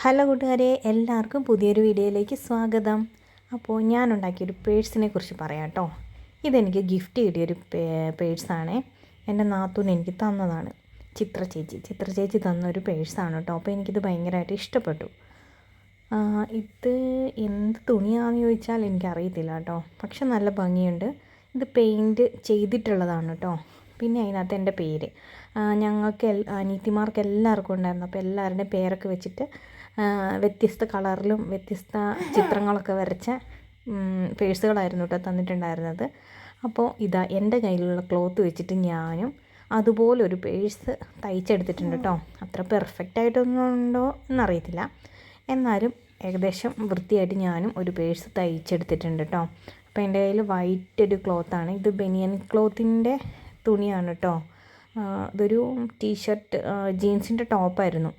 Hello കൂട്ടുകാരെ എല്ലാവർക്കും പുതിയൊരു വീഡിയോയിലേക്ക് സ്വാഗതം. അപ്പോൾ ഞാൻ ഉണ്ടാക്കിയൊരു പേഴ്സിനെ കുറിച്ച് പറയാം കേട്ടോ ഇതെനിക്ക് ഗിഫ്റ്റ് കിട്ടിയൊരു പേഴ്സാണ്. എന്റെ നാത്തൂൻ എനിക്ക് തന്നതാണ്. ചിത്ര ചേച്ചി. ചിത്ര ചേച്ചി തന്ന ഒരു പേഴ്സാണ് കേട്ടോ അപ്പോൾ എനിക്കിത് ഭയങ്കരമായിട്ട് ഇഷ്ടപ്പെട്ടു. ഇത് എന്ത് തുണിയാണെന്ന് ചോദിച്ചാൽ എനിക്കറിയത്തില്ല കേട്ടോ പക്ഷെ നല്ല ഭംഗിയുണ്ട്. ഇത് പെയിന്റ് ചെയ്തിട്ടുള്ളതാണ് കേട്ടോ പിന്നെ അതിനകത്ത് എന്റെ പേര്. ഞങ്ങൾക്ക് അനീത്തിമാർക്ക് എല്ലാവർക്കും ഉണ്ടായിരുന്നു. അപ്പോൾ എല്ലാവരുടെയും പേരൊക്കെ വെച്ചിട്ട് വ്യത്യസ്ത കളറിലും വ്യത്യസ്ത ചിത്രങ്ങളൊക്കെ വരച്ച പേഴ്സുകളായിരുന്നു കേട്ടോ തന്നിട്ടുണ്ടായിരുന്നത്. അപ്പോൾ ഇതാ എന്റെ കയ്യിലുള്ള ക്ലോത്ത് വെച്ചിട്ട് ഞാനും അതുപോലെ ഒരു പേഴ്സ് തയ്ച്ചെടുത്തിട്ടുണ്ട് കേട്ടോ. അത്ര പെർഫെക്റ്റ് ആയിട്ടൊന്നും ഉണ്ടോ എന്നറിയത്തില്ല. എന്നാലും ഏകദേശം വൃത്തിയായിട്ട് ഞാനും ഒരു പേഴ്സ് തയ്ച്ചെടുത്തിട്ടുണ്ട് കേട്ടോ. അപ്പോൾ എന്റെ കയ്യിൽ വൈറ്റ് ഒരു ക്ലോത്താണ്. ഇത് ബനിയൻ ക്ലോത്തിന്റെ തുണിയാണ് കേട്ടോ. ഇതൊരു ടീഷർട്ട് ജീൻസിന്റെ ടോപ്പായിരുന്നു.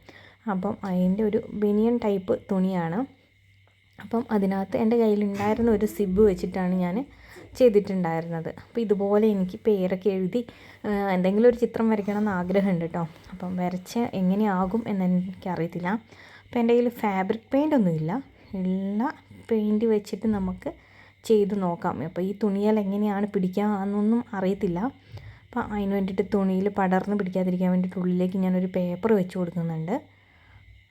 അപ്പം അതിന്റെ ഒരു ബനിയൻ ടൈപ്പ് തുണിയാണ്. അപ്പം അതിനകത്ത് എന്റെ കയ്യിലുണ്ടായിരുന്ന ഒരു സിബ് വെച്ചിട്ടാണ് ഞാൻ ചെയ്തിട്ടുണ്ടായിരുന്നത്. അപ്പോൾ ഇതുപോലെ എനിക്ക് പേരൊക്കെ എഴുതി എന്തെങ്കിലും ഒരു ചിത്രം വരയ്ക്കണം എന്ന് ആഗ്രഹമുണ്ട് കേട്ടോ. അപ്പം വരച്ച് എങ്ങനെയാകും എന്ന് എനിക്കറിയത്തില്ല. അപ്പോൾ എന്റെ കയ്യിൽ ഫാബ്രിക് പെയിന്റ് ഒന്നുമില്ല എല്ലാ പെയിന്റ് വെച്ചിട്ട് നമുക്ക് ചെയ്ത് നോക്കാം. അപ്പോൾ ഈ തുണിയാൽ എങ്ങനെയാണ് പിടിക്കുക എന്നൊന്നും അറിയത്തില്ല. അപ്പോൾ അതിന് വേണ്ടിയിട്ട് തുണിയിൽ പടർന്ന് പിടിക്കാതിരിക്കാൻ വേണ്ടിയിട്ട് ഉള്ളിലേക്ക് ഞാനൊരു പേപ്പർ വെച്ച് കൊടുക്കുന്നുണ്ട്.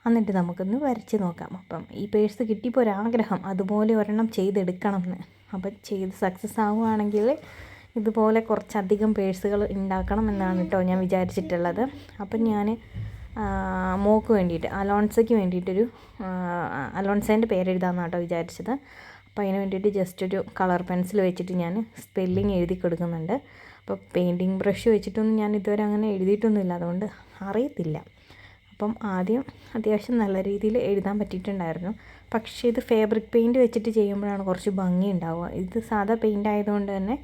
എന്നിട്ട് നമുക്കൊന്ന് വരച്ച് നോക്കാം. അപ്പം ഈ പേഴ്സ് കിട്ടിയപ്പോൾ ഒരാഗ്രഹം അതുപോലെ ഒരെണ്ണം ചെയ്തെടുക്കണം എന്ന് അപ്പം ചെയ്ത് സക്സസ് ആവുകയാണെങ്കിൽ ഇതുപോലെ കുറച്ചധികം പേഴ്സുകൾ ഉണ്ടാക്കണം എന്നാണ് കേട്ടോ ഞാൻ വിചാരിച്ചിട്ടുള്ളത്. അപ്പം ഞാൻ മോക്ക് വേണ്ടിയിട്ട് അലോൺസയ്ക്ക് വേണ്ടിയിട്ടൊരു അലോൺസേന്റെ പേരെഴുതാമെന്നാണ് കേട്ടോ വിചാരിച്ചത്. അപ്പോൾ അതിന് വേണ്ടിയിട്ട് ജസ്റ്റ് ഒരു കളർ പെൻസിൽ വെച്ചിട്ട് ഞാൻ സ്പെല്ലിങ് എഴുതി കൊടുക്കുന്നുണ്ട്. അപ്പോൾ പെയിന്റിങ് ബ്രഷ് വെച്ചിട്ടൊന്നും ഞാൻ ഇതുവരെ അങ്ങനെ എഴുതിയിട്ടൊന്നുമില്ല. അതുകൊണ്ട് അറിയത്തില്ല. അപ്പം ആദ്യം അത്യാവശ്യം നല്ല രീതിയിൽ എഴുതാൻ പറ്റിയിട്ടുണ്ടായിരുന്നു. പക്ഷേ ഇത് ഫാബ്രിക് പെയിന്റ് വെച്ചിട്ട് ചെയ്യുമ്പോഴാണ് കുറച്ച് ഭംഗി ഉണ്ടാവുക. ഇത് സാധാ പെയിന്റ് ആയതുകൊണ്ട് തന്നെ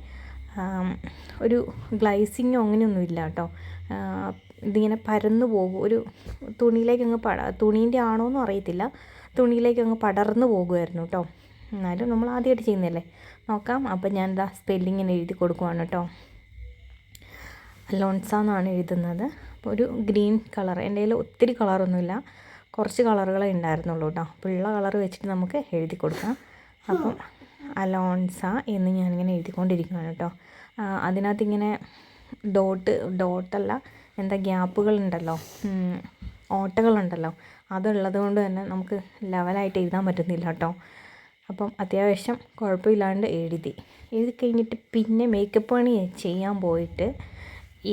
ഒരു ഗ്ലൈസിങ്ങോ അങ്ങനെയൊന്നും ഇല്ല കേട്ടോ. ഇതിങ്ങനെ പരന്നു പോകും. ഒരു തുണിയിലേക്ക് അങ്ങ് പട തുണീന്റെ ആണോ എന്നും അറിയത്തില്ല. തുണിയിലേക്ക് അങ്ങ് പടർന്നു പോകുമായിരുന്നു കേട്ടോ. എന്നാലും നമ്മൾ ആദ്യമായിട്ട് ചെയ്യുന്നതല്ലേ? നോക്കാം. അപ്പം ഞാൻ എന്താ സ്പെല്ലിങ്ങിന് എഴുതി കൊടുക്കുവാണ് കേട്ടോ. അലോൺസ എന്നാണ് എഴുതുന്നത്. ഒരു ഗ്രീൻ കളർ എന്റെ കയ്യിൽ ഒത്തിരി കളറൊന്നുമില്ല. കുറച്ച് കളറുകളെ ഉണ്ടായിരുന്നുള്ളൂ കേട്ടോ അപ്പോൾ ഉള്ള കളർ വെച്ചിട്ട് നമുക്ക് എഴുതി കൊടുക്കാം. അപ്പം അലോൺസ എന്ന് ഞാനിങ്ങനെ എഴുതിക്കൊണ്ടിരിക്കുകയാണ് കേട്ടോ അതിനകത്ത് ഇങ്ങനെ ഡോട്ട് ഡോട്ടല്ല എന്താ ഗ്യാപ്പുകളുണ്ടല്ലോ ഓട്ടകളുണ്ടല്ലോ. അതുള്ളത് കൊണ്ട് തന്നെ നമുക്ക് ലെവലായിട്ട് എഴുതാൻ പറ്റുന്നില്ല കേട്ടോ അപ്പം അത്യാവശ്യം കുഴപ്പമില്ലാണ്ട് എഴുതി. എഴുതി കഴിഞ്ഞിട്ട് പിന്നെ മേക്കപ്പ് പണി ചെയ്യാൻ പോയിട്ട്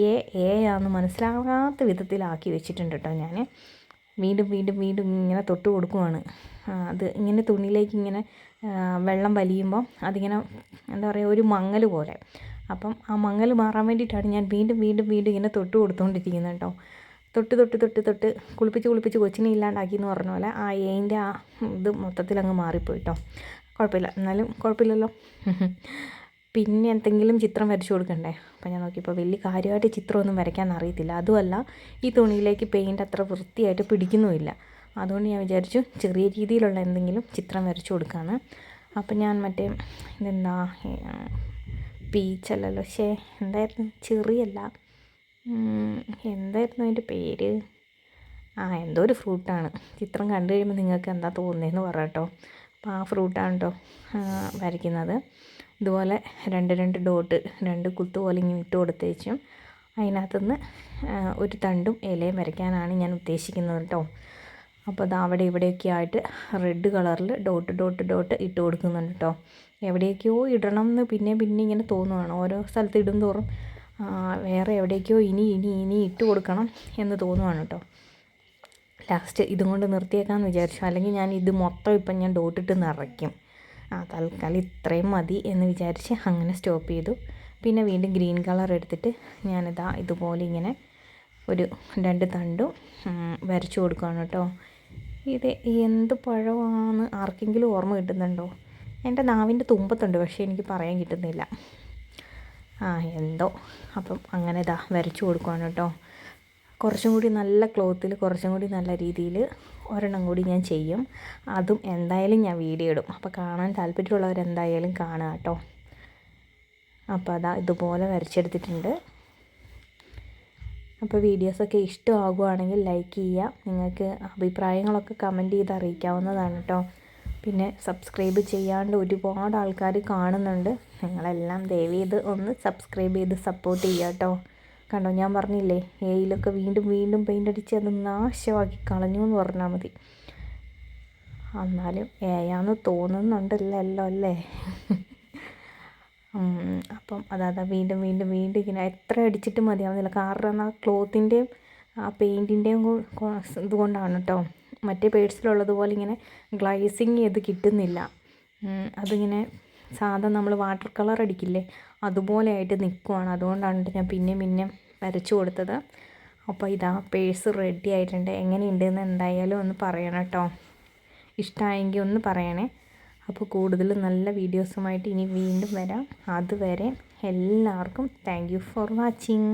എ എ ആണെന്ന് മനസ്സിലാകാത്ത വിധത്തിലാക്കി വെച്ചിട്ടുണ്ട് കേട്ടോ ഞാൻ വീണ്ടും വീണ്ടും വീണ്ടും ഇങ്ങനെ തൊട്ട് കൊടുക്കുവാണ്. അത് ഇങ്ങനെ തുണിയിലേക്ക് ഇങ്ങനെ വെള്ളം വലിയുമ്പോൾ അതിങ്ങനെ എന്താ പറയുക ഒരു മങ്ങൽ പോലെ. അപ്പം ആ മങ്ങൽ മാറാൻ വേണ്ടിയിട്ടാണ് ഞാൻ വീണ്ടും വീണ്ടും വീണ്ടും ഇങ്ങനെ തൊട്ട് കൊടുത്തുകൊണ്ടിരിക്കുന്നത് കേട്ടോ തൊട്ട് തൊട്ട് തൊട്ട് തൊട്ട് കുളിപ്പിച്ച് കുളിപ്പിച്ച് കൊച്ചിനെ ഇല്ലാണ്ടാക്കി എന്ന് പറഞ്ഞ പോലെ ആ ഏന്റെ ആ ഇത് മൊത്തത്തിൽ അങ്ങ് മാറിപ്പോയിട്ടോ കുഴപ്പമില്ല. എന്നാലും കുഴപ്പമില്ലല്ലോ. പിന്നെ എന്തെങ്കിലും ചിത്രം വരച്ചു കൊടുക്കണ്ടേ? അപ്പം ഞാൻ നോക്കിയപ്പോൾ വലിയ കാര്യമായിട്ട് ചിത്രമൊന്നും വരയ്ക്കാൻ അറിയത്തില്ല. അതുമല്ല ഈ തുണിയിലേക്ക് പെയിന്റ് അത്ര വൃത്തിയായിട്ട് പിടിക്കുന്നുമില്ല. അതുകൊണ്ട് ഞാൻ വിചാരിച്ചു ചെറിയ രീതിയിലുള്ള എന്തെങ്കിലും ചിത്രം വരച്ചു കൊടുക്കാമെന്ന് അപ്പം ഞാൻ മറ്റേ ഇതെന്താ പീച്ചല്ലല്ലോ പക്ഷേ എന്തായിരുന്നു? ചെറിയല്ല. എന്തായിരുന്നു അതിന്റെ പേര്? ആ എന്തോ ഒരു ഫ്രൂട്ടാണ്. ചിത്രം കണ്ടു കഴിയുമ്പോൾ നിങ്ങൾക്ക് എന്താ തോന്നുന്നതെന്ന് പറ കേട്ടോ. അപ്പോൾ ആ ഫ്രൂട്ടാണ് കേട്ടോ വരയ്ക്കുന്നത്. ഇതുപോലെ രണ്ട് രണ്ട് ഡോട്ട് രണ്ട് കുട്ടു പോലെ ഇങ്ങനെ ഇട്ട് കൊടുത്തേച്ചും. അതിനകത്തുനിന്ന് ഒരു തണ്ടും ഇലയും വരയ്ക്കാനാണ് ഞാൻ ഉദ്ദേശിക്കുന്നത് കേട്ടോ. അപ്പോൾ അത് അവിടെ ഇവിടെയൊക്കെ ആയിട്ട് റെഡ് കളറിൽ ഡോട്ട് ഡോട്ട് ഡോട്ട് ഇട്ട് കൊടുക്കുന്നുണ്ട് കേട്ടോ. എവിടേക്കോ ഇടണം എന്ന് പിന്നെ പിന്നെ ഇങ്ങനെ തോന്നുവാണ്. ഓരോ സ്ഥലത്ത് ഇടും തോറും വേറെ എവിടേക്കോ ഇനി ഇനി ഇനി ഇട്ട് കൊടുക്കണം എന്ന് തോന്നുവാണ് കേട്ടോ. ലാസ്റ്റ് ഇതും കൊണ്ട് നിർത്തിയേക്കാമെന്ന് വിചാരിച്ചു. അല്ലെങ്കിൽ ഞാൻ ഇത് മൊത്തം ഇപ്പം ഞാൻ ഡോട്ടിട്ട് നിറയ്ക്കും. ആ തൽക്കാലം ഇത്രയും മതി എന്ന് വിചാരിച്ച് അങ്ങനെ സ്റ്റോപ്പ് ചെയ്തു. പിന്നെ വീണ്ടും ഗ്രീൻ കളർ എടുത്തിട്ട് ഞാനിതാ ഇതുപോലെ ഇങ്ങനെ ഒരു രണ്ട് തണ്ടും വരച്ചു കൊടുക്കുകയാണ് കേട്ടോ. ഇത് എന്ത് പഴമാണ് ആർക്കെങ്കിലും ഓർമ്മ കിട്ടുന്നുണ്ടോ? എന്റെ നാവിന്റെ തുമ്പത്തുണ്ട് പക്ഷേ എനിക്ക് പറയാൻ കിട്ടുന്നില്ല. ആ എന്തോ. അപ്പം അങ്ങനെ ഇതാ വരച്ചു കൊടുക്കുകയാണ് കേട്ടോ. കുറച്ചും കൂടി നല്ല ക്ലോത്തിൽ കുറച്ചും കൂടി നല്ല രീതിയിൽ ഒരെണ്ണം കൂടി ഞാൻ ചെയ്യും. അതും എന്തായാലും ഞാൻ വീഡിയോ ഇടും. അപ്പോൾ കാണാൻ താല്പര്യമുള്ളവർ എന്തായാലും കാണുക കേട്ടോ. അപ്പോൾ അതാ ഇതുപോലെ വരച്ചെടുത്തിട്ടുണ്ട്. അപ്പോൾ വീഡിയോസൊക്കെ ഇഷ്ടമാകുവാണെങ്കിൽ ലൈക്ക് ചെയ്യുക. നിങ്ങൾക്ക് അഭിപ്രായങ്ങളൊക്കെ കമന്റ് ചെയ്ത് അറിയിക്കാവുന്നതാണ് കേട്ടോ. പിന്നെ സബ്സ്ക്രൈബ് ചെയ്യാണ്ട് ഒരുപാട് ആൾക്കാർ കാണുന്നുണ്ട്. നിങ്ങളെല്ലാം ദയവ് ചെയ്ത് ഒന്ന് സബ്സ്ക്രൈബ് ചെയ്ത് സപ്പോർട്ട് ചെയ്യുക കേട്ടോ. കണ്ടോ ഞാൻ പറഞ്ഞില്ലേ എയിലൊക്കെ വീണ്ടും വീണ്ടും പെയിന്റ് അടിച്ച് അത് നാശമാക്കി കളഞ്ഞു എന്ന് പറഞ്ഞാൽ മതി. എന്നാലും ഏയാന്ന് തോന്നുന്നുണ്ടല്ലോ അല്ലേ? അപ്പം അതാ വീണ്ടും വീണ്ടും വീണ്ടും ഇങ്ങനെ എത്ര അടിച്ചിട്ട് മതിയാവുന്നില്ല. കാരണം ആ ക്ലോത്തിന്റെയും ആ പെയിന്റിന്റെയും ഇതുകൊണ്ടാണ് കേട്ടോ മറ്റേ പേഴ്സിലുള്ളതുപോലെ ഇങ്ങനെ ഗ്ലൈസിങ് ചെയ്ത് കിട്ടുന്നില്ല. അതിങ്ങനെ സാധാ നമ്മൾ വാട്ടർ കളർ അടിക്കില്ലേ അതുപോലെ ആയിട്ട് നിൽക്കുവാണ് അതുകൊണ്ടാണ് ഞാൻ പിന്നെ പിന്നെ വരച്ചു കൊടുത്തത്. അപ്പോൾ ഇതാ പേഴ്സ് റെഡി ആയിട്ടുണ്ട്. എങ്ങനെയുണ്ടെന്ന് എന്തായാലും ഒന്ന് പറയണം കേട്ടോ ഇഷ്ടമായെങ്കിൽ ഒന്ന് പറയണേ. അപ്പോൾ കൂടുതൽ നല്ല വീഡിയോസുമായിട്ട് ഇനി വീണ്ടും വരാം. അതുവരെ എല്ലാവർക്കും താങ്ക് യു ഫോർ വാച്ചിങ്